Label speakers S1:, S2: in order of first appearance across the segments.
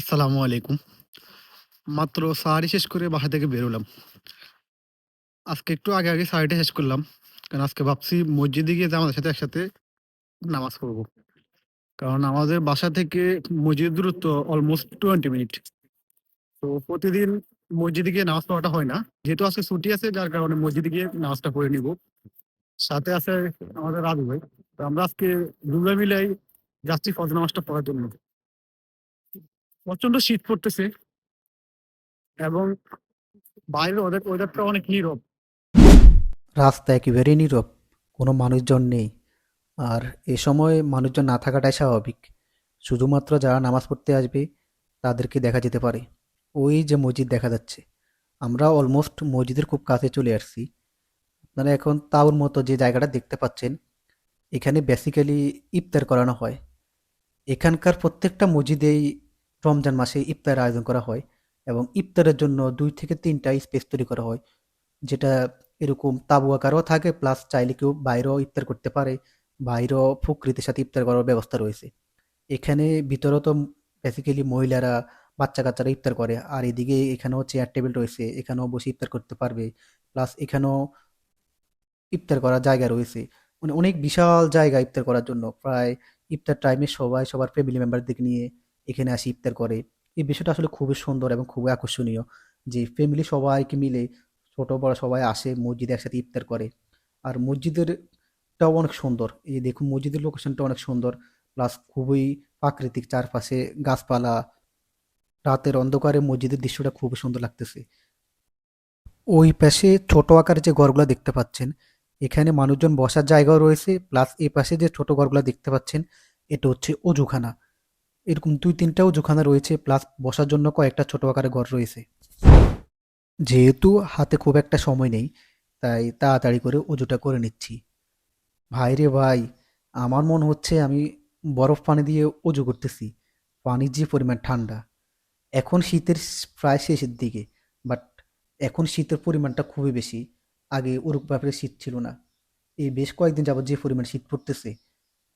S1: আসসালামু আলাইকুম। মাত্র সাহারি শেষ করে বাসা থেকে বেরোলাম। আজকে একটু আগে, আগে সাহারিটা শেষ করলাম। কারণ আজকে ভাবছি মসজিদে গিয়ে আমাদের সাথে একসাথে নামাজ পড়ব। কারণ আমাদের বাসা থেকে মসজিদের দূরত্ব অলমোস্ট 20 মিনিট। তো প্রতিদিন মসজিদে গিয়ে নামাজ পড়াটা হয় না। যেহেতু আজকে ছুটি আছে যার কারণে মসজিদে গিয়ে নামাজটা পড়ে নিব। সাথে আছে আমাদের রাজু ভাই। তো আমরা আজকে দুজন মিলেই যাচ্ছি ফজ নামাজটা পড়ার জন্য। প্রচণ্ড শীত পড়তেছে। এবং বাইরের ওয়েদার ওয়েদারটা অনেক নীরব।
S2: রাস্তা একেবারেই নীরব, কোনো মানুষজন নেই। আর এ সময় মানুষজন না থাকাটাই স্বাভাবিক। শুধুমাত্র যারা নামাজ পড়তে আসবে, তাদেরকে দেখা যেতে পারে। ওই যে মসজিদ দেখা যাচ্ছে। আমরা অলমোস্ট মসজিদের খুব কাছে চলে আসছি। আপনারা এখন তাওর মতো যে জায়গাটা দেখতে পাচ্ছেন, এখানে বেসিক্যালি ইফতার করানো হয়। এখানকার প্রত্যেকটা মসজিদেই রমজান মাসে ইফতার আয়োজন করা হয় এবং ইফতারের জন্য দুই থেকে তিনটা স্পেস তৈরি করা হয়, যেটা এরকম তাঁবু আকারও থাকে প্লাস চাইলে কেউ বাইরেও ইফতার করতে পারে, বাইরেও প্রকৃতির সাথে ইফতার করার ব্যবস্থা রয়েছে। এখানে ভিতরেও তো বেসিক্যালি মহিলারা বাচ্চা কাচ্চারা ইফতার করে, আর এদিকে এখানেও চেয়ার টেবিল রয়েছে, এখানেও বসে ইফতার করতে পারবে প্লাস এখানেও ইফতার করার জায়গা রয়েছে। মানে অনেক বিশাল জায়গা ইফতার করার জন্য, প্রায় ইফতার টাইমে সবাই সবার ফ্যামিলি মেম্বারদেরকে নিয়ে এখানে আসি ইফতার করে। এই বিষয়টা আসলে খুবই সুন্দর এবং খুবই আকর্ষণীয় যে ফ্যামিলি সবাইকে মিলে ছোটো বড় সবাই আসে, মসজিদে একসাথে ইফতার করে। আর মসজিদেরটাও অনেক সুন্দর। এই দেখুন, মসজিদের লোকেশনটা অনেক সুন্দর। প্লাস খুবই প্রাকৃতিক চারপাশে গাছপালা। রাতের অন্ধকারে মসজিদের দৃশ্যটা খুবই সুন্দর লাগতেছে। ওই পাশে ছোট আকারের যে ঘরগুলো দেখতে পাচ্ছেন, এখানে মানুষজন বসার জায়গাও রয়েছে। প্লাস এই পাশে যে ছোট ঘরগুলো দেখতে পাচ্ছেন, এটা হচ্ছে অজুখানা। এরকম দুই তিনটা অজুখানা রয়েছে প্লাস বসার জন্য কয়েকটা ছোট আকারের ঘর রয়েছে। যেহেতু হাতে খুব একটা সময় নেই, তাই তাড়াতাড়ি করে অজুটা করে নিচ্ছি। ভাই রে ভাই, আমার মন হচ্ছে আমি বরফ পানি দিয়ে অজু করতেছি। পানির যে পরিমাণ ঠান্ডা। এখন শীতের প্রায় শেষের দিকে বাট এখন শীতের পরিমাণটা খুবই বেশি। আগে ওরকম ব্যাপারে শীত ছিল না। এই বেশ কয়েকদিন যাবত যে পরিমাণ শীত পড়তেছে,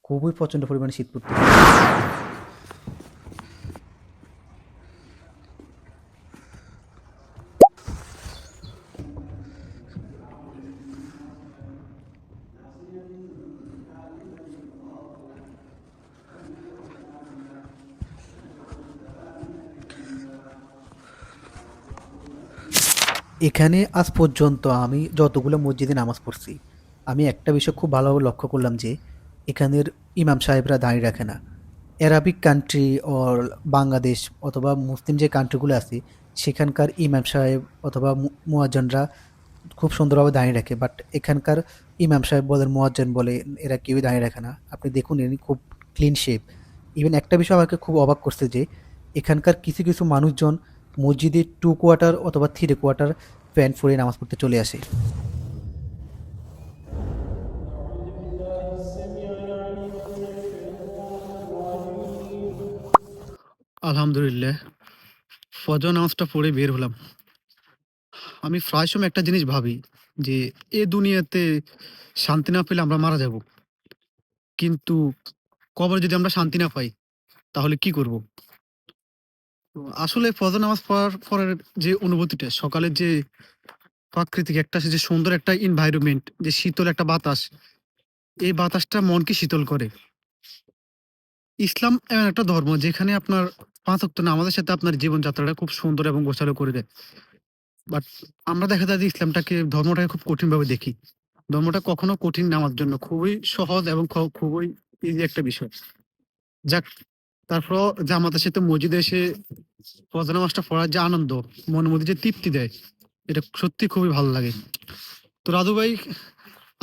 S2: খুবই প্রচণ্ড পরিমাণে শীত পড়তেছে। এখানে আজ পর্যন্ত আমি যতগুলো মসজিদে নামাজ পড়ছি, আমি একটা বিষয় খুব ভালোভাবে লক্ষ্য করলাম যে, এখানের ইমাম সাহেবরা দাঁড়িয়ে রাখে না। অ্যারাবিক কান্ট্রি ওর বাংলাদেশ অথবা মুসলিম যে কান্ট্রিগুলো আছে, সেখানকার ইমাম সাহেব অথবা মুয়াজ্জনরা খুব সুন্দরভাবে দাঁড়িয়ে রাখে। বাট এখানকার ইমাম সাহেব বলেন, মুয়াজ্জন বলে, এরা কেউই দাঁড়িয়ে রাখে না। আপনি দেখুন, ইনি খুব ক্লিন শেপ ইভেন একটা বিষয় আমাকে খুব অবাক করছে যে, এখানকার কিছু কিছু মানুষজন মসজিদে টু কোয়ার্টার অথবা থ্রি কোয়ার্টার প্যান্ট পরে নামাজ পড়তে চলে আসে
S1: আলহামদুলিল্লাহ। ফজর নামাজটা পড়ে বের হলাম। আমি প্রায় সময় একটা জিনিস ভাবি যে, এ দুনিয়াতে শান্তি না পেলে আমরা মারা যাব। কিন্তু কবরে যদি আমরা শান্তি না পাই, তাহলে কি করব? আসলে ফজর নামাজ পড়ার পরের যে অনুভূতিটা, সকালের যে প্রাকৃতিক একটা যে সুন্দর একটা এনভায়রনমেন্ট যে শীতল একটা বাতাস, এই বাতাসটা মনকে শীতল করে। ইসলাম এমন একটা ধর্ম যেখানে আপনার পাঁচ ওয়াক্ত নামাজের সাথে আপনার জীবনযাত্রাটা খুব সুন্দর এবং গোছালো করে দেয়। বাট আমরা দেখা যায় যে ইসলামটাকে, ধর্মটাকে খুব কঠিনভাবে দেখি। ধর্মটা কখনো কঠিন নামার জন্য। খুবই সহজ এবং খুবই ইজি একটা বিষয়। যাক তারপরেও জামাতের সাথে মসজিদে এসে ফজর নামাজটা পড়ার যে আনন্দ, মনের মধ্যে যে তৃপ্তি দেয়, এটা সত্যি খুবই ভালো লাগে। তো রাজু ভাই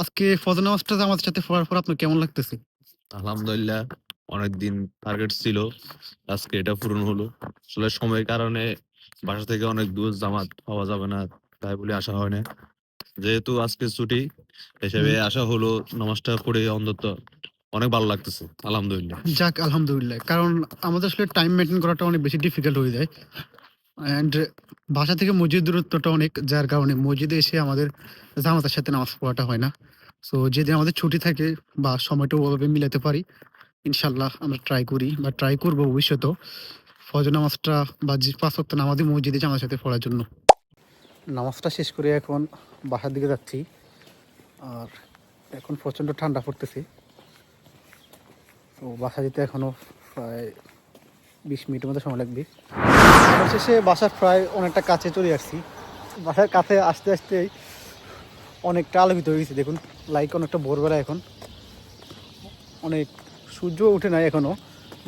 S1: আজকে ফজর নামাজটা জামাতের সাথে পড়ার পর আপনার কেমন লাগতেছে?
S3: আলহামদুলিল্লাহ অনেকদিন টার্গেট ছিল আজকে এটা পূরণ হলো আসলে সময়ের কারণে বাসা থেকে অনেক দূর জামাত পাওয়া যাবে না তাই বলে আসা হয় না যেহেতু আজকে ছুটি হিসেবে। আসা হলো নামাজটা পড়ে অন্তত অনেক ভালো লাগতেছে আলহামদুলিল্লাহ
S1: যাক আলহামদুলিল্লাহ। কারণ আমাদের আসলে টাইম মেনটেন করাটা অনেক বেশি ডিফিকাল্ট হয়ে যায়। অ্যান্ড বাসা থেকে মসজিদ দূরত্বটা অনেক যার কারণে মসজিদে এসে আমাদের জামাতের সাথে নামাজ পড়াটা হয় না। সো যেদিন আমাদের ছুটি থাকে বা সময়টা ওভাবে মিলাতে পারি, ইনশাল্লাহ আমরা ট্রাই করি বা ট্রাই করব ভবিষ্যতেও। ফজর নামাজটা বা পাঁচ ওয়াক্ত নামাজই মসজিদে জামার সাথে পড়ার জন্য নামাজটা শেষ করে এখন বাসার দিকে যাচ্ছি আর এখন প্রচণ্ড ঠান্ডা পড়তেছে তো বাসা যেতে এখনও প্রায় বিশ মিনিটের মতো সময় লাগবে। শেষে বাসার প্রায় অনেকটা কাছে চলে আসছি। বাসার কাছে আসতে আসতেই অনেকটা আলোকিত হয়ে গেছে, দেখুন। লাইক অনেকটা ভোরবেলা এখন। অনেক সূর্য উঠে নাই এখনও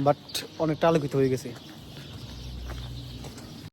S1: বাট অনেকটা আলোকিত হয়ে গেছে।